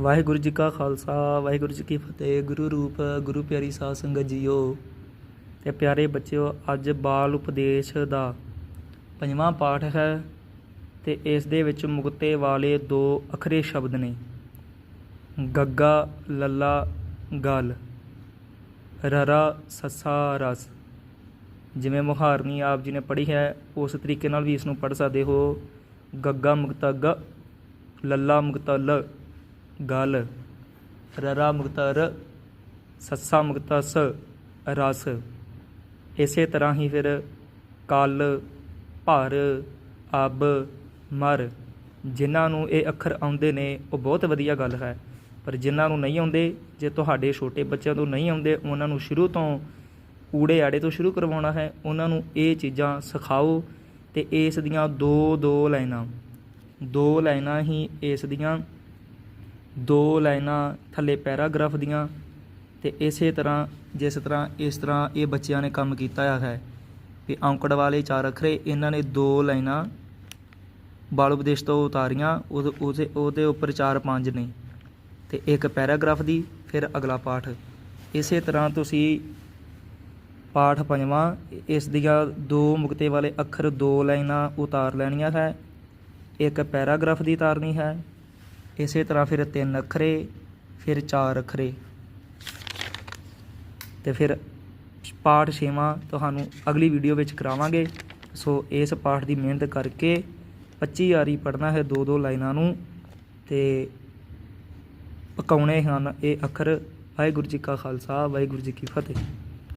ਵਾਹਿਗੁਰੂ ਜੀ ਕਾ ਖਾਲਸਾ, ਵਾਹਿਗੁਰੂ ਜੀ ਕੀ ਫਤਿਹ। ਗੁਰੂ ਰੂਪ, ਗੁਰੂ ਪਿਆਰੀ ਸਾਧ ਸੰਗਤ ਜੀਓ ਤੇ ਪਿਆਰੇ ਬੱਚਿਓ, ਅੱਜ ਬਾਲ ਉਪਦੇਸ਼ ਦਾ ਪੰਜਵਾਂ ਪਾਠ ਹੈ ਤੇ ਇਸ ਦੇ ਵਿੱਚ ਮੁਕਤੇ ਵਾਲੇ ਦੋ ਅਖਰੇ ਸ਼ਬਦ ਨੇ। ਗੱਗਾ, ਲੱਲਾ, ਗਲ। ਰਰਾ, ਸੱਸਾ, ਰਸ। ਜਿਵੇਂ ਮੁਹਾਰਨੀ ਆਪ ਜੀ ਨੇ ਪੜ੍ਹੀ ਹੈ, ਉਸ ਤਰੀਕੇ ਨਾਲ ਵੀ ਇਸ ਨੂੰ ਪੜ੍ਹ ਸਕਦੇ ਹੋ। ਗੱਗਾ ਮੁਕਤਾ ਗ, ਲੱਲਾ ਮੁਕਤਾ ਲ। ਗਲ ਰਰਾ ਮੁਕਤਾ ਰ, ਸੱਸਾ ਮੁਕਤਸ ਰਸ। ਇਸੇ ਤਰ੍ਹਾਂ ਹੀ ਫਿਰ ਕਲ, ਭਰ ਅਬ ਮਰ। ਜਿਨ੍ਹਾਂ ਨੂੰ ਇਹ ਅੱਖਰ ਆਉਂਦੇ ਨੇ, ਉਹ ਬਹੁਤ ਵਧੀਆ ਗੱਲ ਹੈ। ਪਰ ਜਿਨ੍ਹਾਂ ਨੂੰ ਨਹੀਂ ਆਉਂਦੇ, ਜੇ ਤੁਹਾਡੇ ਛੋਟੇ ਬੱਚਿਆਂ ਤੋਂ ਨਹੀਂ ਆਉਂਦੇ, ਉਹਨਾਂ ਨੂੰ ਸ਼ੁਰੂ ਤੋਂ ਊੜੇ ਆੜੇ ਤੋਂ ਸ਼ੁਰੂ ਕਰਵਾਉਣਾ ਹੈ। ਉਹਨਾਂ ਨੂੰ ਇਹ ਚੀਜ਼ਾਂ ਸਿਖਾਓ ਤੇ ਇਸ ਦੀਆਂ ਦੋ ਦੋ ਲਾਈਨਾਂ। ਦੋ ਲਾਈਨਾਂ ਹੀ ਇਸ ਦੀਆਂ ਦੋ ਲਾਈਨਾਂ ਥੱਲੇ ਪੈਰਾਗ੍ਰਾਫ ਦੀਆਂ ਤੇ ਇਸੇ ਤਰ੍ਹਾਂ, ਜਿਸ ਤਰ੍ਹਾਂ, ਇਸ ਤਰ੍ਹਾਂ ਇਹ ਬੱਚਿਆਂ ਨੇ ਕੰਮ ਕੀਤਾ ਹੋਇਆ ਹੈ। ਵੀ ਔਂਕੜ ਵਾਲੇ ਚਾਰ ਅੱਖਰੇ, ਇਹਨਾਂ ਨੇ ਦੋ ਲਾਈਨਾਂ ਬਾਲ ਉਪਦੇਸ਼ ਤੋਂ ਉਤਾਰੀਆਂ ਉਹਦੇ ਉਹਦੇ ਉਹਦੇ ਉੱਪਰ ਚਾਰ ਪੰਜ ਨੇ। ਤੇ ਇੱਕ ਪੈਰਾਗ੍ਰਾਫ ਦੀ, ਫਿਰ ਅਗਲਾ ਪਾਠ। ਇਸੇ ਤਰ੍ਹਾਂ ਤੁਸੀਂ ਪਾਠ ਪੰਜਵਾਂ, ਇਸ ਦੀਆਂ ਦੋ ਮੁਕਤੇ ਵਾਲੇ ਅੱਖਰ ਦੋ ਲਾਈਨਾਂ ਉਤਾਰ ਲੈਣੀਆਂ ਹੈ। ਇੱਕ ਪੈਰਾਗ੍ਰਾਫ ਦੀ ਉਤਾਰਨੀ ਹੈ। ਇਸੇ ਤਰ੍ਹਾਂ ਫਿਰ ਤਿੰਨ ਅੱਖਰੇ, ਫਿਰ ਚਾਰ ਅੱਖਰੇ। ਤੇ ਫਿਰ ਪਾਠ ਛੇਵਾਂ ਤੁਹਾਨੂੰ ਅਗਲੀ ਵੀਡੀਓ ਵਿੱਚ ਕਰਾਵਾਂਗੇ। ਸੋ ਇਸ ਪਾਠ ਦੀ ਮਿਹਨਤ ਕਰਕੇ 25 ਵਾਰੀ ਪੜ੍ਹਨਾ ਹੈ ਦੋ ਦੋ ਲਾਈਨਾਂ ਨੂੰ। ਤੇ ਪਕਾਉਣੇ ਹਨ ਇਹ ਅੱਖਰ। ਵਾਹਿਗੁਰੂ ਜੀ ਕਾ ਖਾਲਸਾ, ਵਾਹਿਗੁਰੂ ਜੀ ਕੀ ਫਤਿਹ।